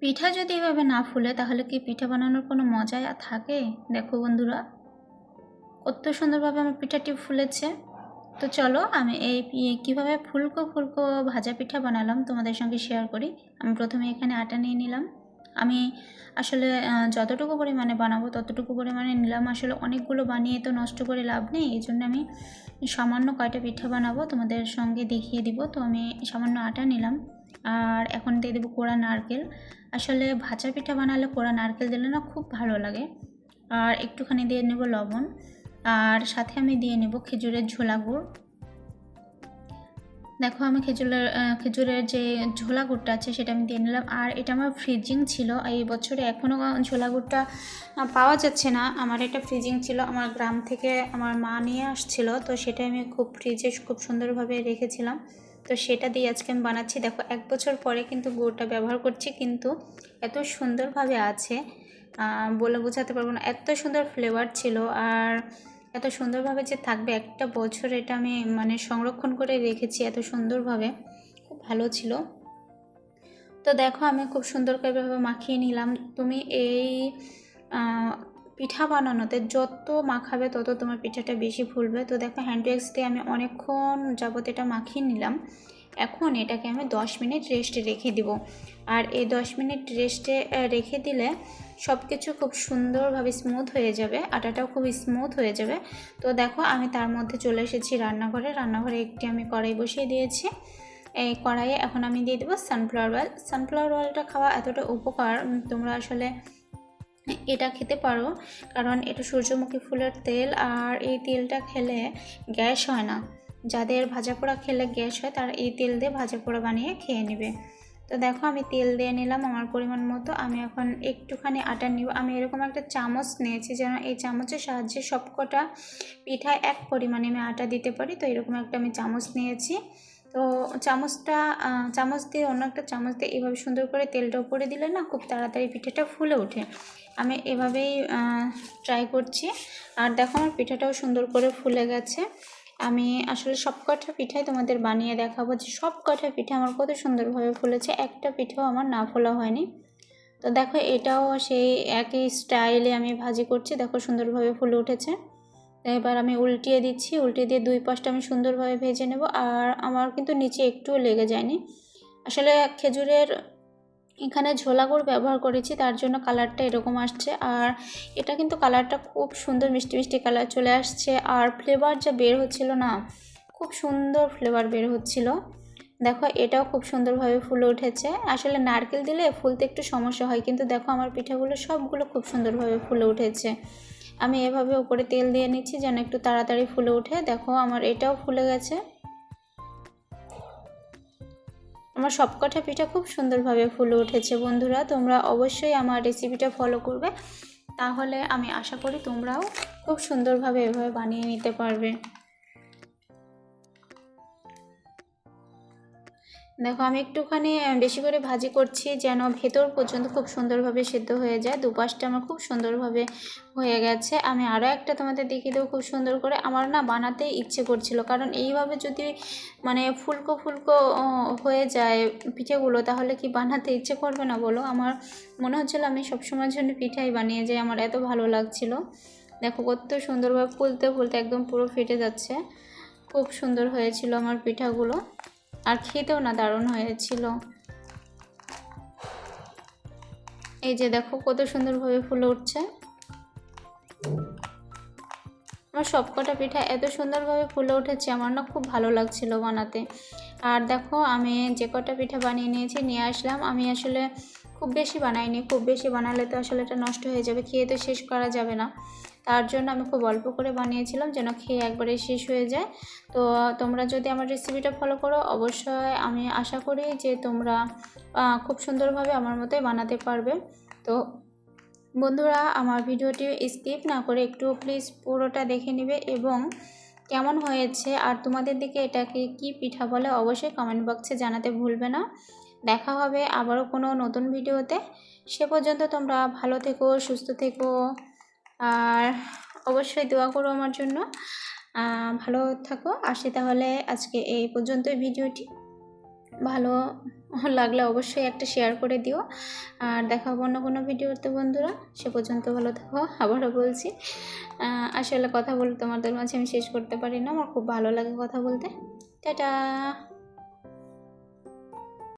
পিঠা যদি এভাবে না ফুলে, তাহলে কি পিঠা বানানোর কোনো মজাই আর থাকে? দেখো বন্ধুরা, কত সুন্দরভাবে আমার পিঠাটি ফুলেছে। তো চলো, আমি এই পি- কীভাবে ফুলকো ফুলকো ভাজা পিঠা বানালাম তোমাদের সঙ্গে শেয়ার করি। আমি প্রথমে এখানে আটা নিয়ে নিলাম। আমি আসলে যতটুকু পরিমাণে বানাবো, ততটুকু পরিমাণে নিলাম। আসলে অনেকগুলো বানিয়ে তো নষ্ট করে লাভ নেই, এই জন্য আমি সামান্য কয়টা পিঠা বানাবো তোমাদের সঙ্গে দেখিয়ে দিব। তো আমি সামান্য আটা নিলাম। আর এখন দিয়ে দেবো কোড়া নারকেল। আসলে ভাজা পিঠা বানালে কোড়া নারকেল দিলে না খুব ভালো লাগে। আর একটুখানি দিয়ে নেব লবণ। আর সাথে আমি দিয়ে নেব খেজুরের ঝোলা গুড়। দেখো আমি খেজুরের খেজুরের যে ঝোলা গুড়টা আছে সেটা আমি দিয়ে নিলাম। আর এটা আমার ফ্রিজিং ছিল। এই বছরে এখনও ঝোলা গুড়টা পাওয়া যাচ্ছে না। আমার এটা ফ্রিজিং ছিল। আমার গ্রাম থেকে আমার মা নিয়ে আসছিল। তো সেটা আমি খুব ফ্রিজে খুব সুন্দরভাবে রেখেছিলাম। তো সেটা দিয়ে আজকে আমি বানাচ্ছি। দেখো, এক বছর পরে কিন্তু গুড়টা ব্যবহার করছি, কিন্তু এত সুন্দরভাবে আছে বলে বোঝাতে পারব না। এত সুন্দর ফ্লেভার ছিল আর এত সুন্দরভাবে যে থাকবে, একটা বছর এটা আমি মানে সংরক্ষণ করে রেখেছি এত সুন্দরভাবে, খুব ভালো ছিল। তো দেখো, আমি খুব সুন্দর করে এভাবে মাখিয়ে নিলাম। তুমি এই পিঠা বানানোতে যত মাখাবে তত তোমার পিঠাটা বেশি ফুলবে। তো দেখো হ্যান্ড ওয়াক্স দিয়ে আমি অনেকক্ষণ যাবত এটা মাখিয়ে নিলাম। এখন এটাকে আমি দশ মিনিট রেস্টে রেখে দিব। আর এই দশ মিনিট রেস্টে রেখে দিলে সব কিছু খুব সুন্দরভাবে স্মুথ হয়ে যাবে, আটাটাও খুব স্মুথ হয়ে যাবে। তো দেখো আমি তার মধ্যে চলে এসেছি রান্নাঘরে। রান্নাঘরে একটি আমি কড়াই বসিয়ে দিয়েছি। এই কড়াইয়ে এখন আমি দিয়ে দেবো সানফ্লাওয়ার অয়েল সানফ্লাওয়ার অয়েলটা খাওয়া এতটা উপকার তোমরা আসলে এটা খেতে পারো। কারণ এটা সূর্যমুখী ফুলের তেল আর এই তেলটা খেলে গ্যাস হয় না। যাদের ভাজা পোড়া খেলে গ্যাস হয়, তারা এই তেল দিয়ে ভাজা পোড়া বানিয়ে খেয়ে নেবে। তো দেখো, আমি তেল দিয়ে নিলাম আমার পরিমাণ মতো। আমি এখন একটুখানি আটা নিব। আমি এরকম একটা চামচ নিয়েছি যেন এই চামচের সাহায্যে সবকটা পিঠায় এক পরিমাণে আমি আটা দিতে পারি। তো এরকম একটা আমি চামচ নিয়েছি। তো চামচটা চামচ দিয়ে অন্য একটা চামচ দিয়ে এভাবে সুন্দর করে তেলটা উপরে দিলে না খুব তাড়াতাড়ি পিঠাটা ফুলে ওঠে। আমি এভাবেই ট্রাই করছি। আর দেখো আমার পিঠাটাও সুন্দর করে ফুলে গেছে। আমি আসলে সব কটা পিঠাই তোমাদের বানিয়ে দেখাবো যে সব কটা পিঠা আমার কত সুন্দরভাবে ফুলেছে। একটা পিঠাও আমার না ফোলা হয়নি। তো দেখো এটাও সেই একই স্টাইলে আমি ভাজি করছি। দেখো সুন্দরভাবে ফুলে উঠেছে। এবার আমি উল্টিয়ে দিচ্ছি, উল্টিয়ে দিয়ে দুই পাশটা আমি সুন্দরভাবে ভেজে নেব আর আমার কিন্তু নিচে একটুও লেগে যায়নি। আসলে খেজুরের এখানে ঝোলা গুড় ব্যবহার করেছি, তার জন্য কালারটা এরকম আসছে আর এটা কিন্তু কালারটা খুব সুন্দর মিষ্টি মিষ্টি কালার চলে আসছে আর ফ্লেভার যা বের হচ্ছিল না, খুব সুন্দর ফ্লেভার বের হচ্ছিল। দেখো এটাও খুব সুন্দরভাবে ফুলে উঠেছে। আসলে নারকেল দিলে ফুলতে একটু সমস্যা হয়, কিন্তু দেখো আমার পিঠাগুলো সবগুলো খুব সুন্দরভাবে ফুলে উঠেছে। আমি এভাবে উপরে তেল দিয়ে নিচ্ছি যেন একটু তাড়াতাড়ি ফুলে উঠে দেখো আমার এটাও ফুলে গেছে। আমার সবকটা পিঠা খুব সুন্দরভাবে ফুলে উঠেছে বন্ধুরা। তোমরা অবশ্যই আমার রেসিপিটা ফলো করবে। তাহলে আমি আশা করি তোমরাও খুব সুন্দরভাবে এভাবে বানিয়ে নিতে পারবে। দেখো, আমি একটুখানি বেশি করে ভাজি করছি যেন ভেতর পর্যন্ত খুব সুন্দরভাবে সেদ্ধ হয়ে যায়। দুপাশটা আমার খুব সুন্দরভাবে হয়ে গেছে। আমি আরও একটা তোমাদের দেখিয়ে দেবো খুব সুন্দর করে। আমার না বানাতে ইচ্ছে করছিল। কারণ এইভাবে যদি মানে ফুলকো ফুলকো হয়ে যায় পিঠেগুলো, তাহলে কি বানাতে ইচ্ছে করবে না বলো? আমার মনে হচ্ছিল আমি সবসময়ের জন্য পিঠাই বানিয়ে যাই। আমার এত ভালো লাগছিল। দেখো, কত সুন্দরভাবে ফুলতে ফুলতে একদম পুরো ফেটে যাচ্ছে। খুব সুন্দর হয়েছিল আমার পিঠাগুলো। আর খেতেও না, দারুণ হয়েছিল। এই যে দেখো কত সুন্দরভাবে ফুলে উঠছে। আমার সবকটা পিঠা এত সুন্দরভাবে ফুলে উঠেছে, আমার না খুব ভালো লাগছিল বানাতে। আর দেখো আমি যে কটা পিঠা বানিয়ে নিয়েছি, নিয়ে আসলাম। আমি আসলে খুব বেশি বানাইনি, খুব বেশি বানালে তো আসলে এটা নষ্ট হয়ে যাবে, খেয়ে তো শেষ করা যাবে না। তার জন্য আমি খুব অল্প করে বানিয়েছিলাম যেন খেয়ে একবারে শেষ হয়ে যায়। তো তোমরা যদি আমার রেসিপিটা ফলো করো, অবশ্যই আমি আশা করি যে তোমরা খুব সুন্দরভাবে আমার মতোই বানাতে পারবে। তো বন্ধুরা, আমার ভিডিওটি স্কিপ না করে একটু প্লিজ পুরোটা দেখে নেবে এবং কেমন হয়েছে আর তোমাদের দিকে এটাকে কি পিঠা বলে অবশ্যই কমেন্ট বক্সে জানাতে ভুলবে না। দেখা হবে আবারও কোনো নতুন ভিডিওতে। সে পর্যন্ত তোমরা ভালো থেকো, সুস্থ থেকো। আর অবশ্যই দোয়া করো আমার জন্য। ভালো থাকো। আসি তাহলে আজকে এই পর্যন্তই ভিডিওটি। ভালো লাগলে অবশ্যই একটা শেয়ার করে দিও। আর দেখা হবে অন্য কোনো ভিডিওতে বন্ধুরা। সে পর্যন্ত ভালো থাকো। আবারও বলছি আসলে কথা বলে তোমাদের মাঝে আমি শেষ করতে পারি না। আমার খুব ভালো লাগে কথা বলতে। টাটা!